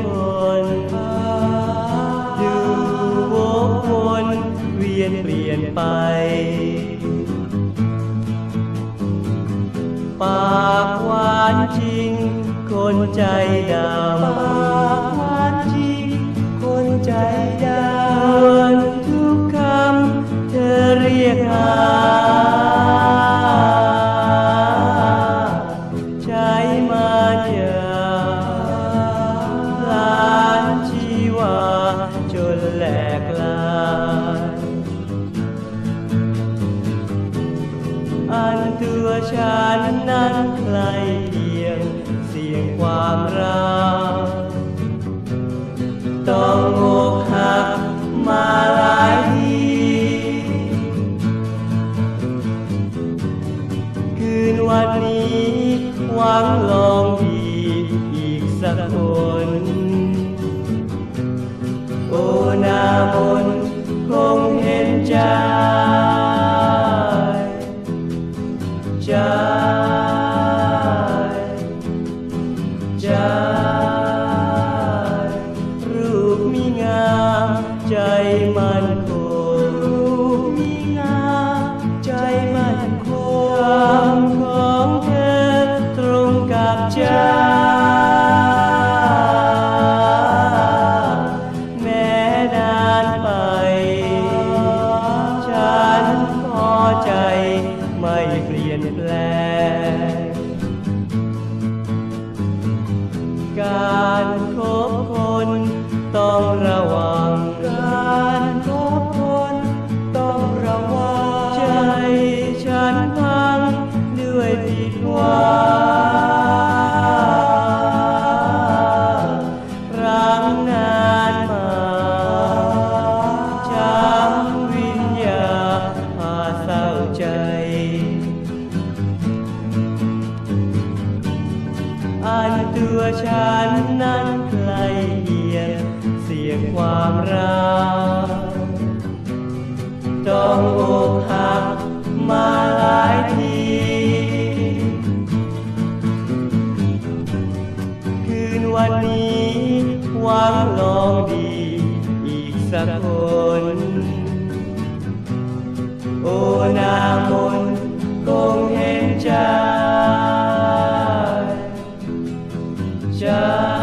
คนดูวกวนเวียนเปลี่ยนไป ปากหวานจริง คนใจดำ จนแหลกลายอันตัวฉันนั้นใครเพียงเสียงความรักต้องอกหักมาหลายทีคืนวันนี้หวังลองดีอีกสักคน ไม่เปลี่ยนแปลง การคบ ตัวฉันนั้นใกล้เคียงเสียงความรักต้องอกหักมาหลายทีคืนวันนี้หวังลองดีอีกสักคน ใ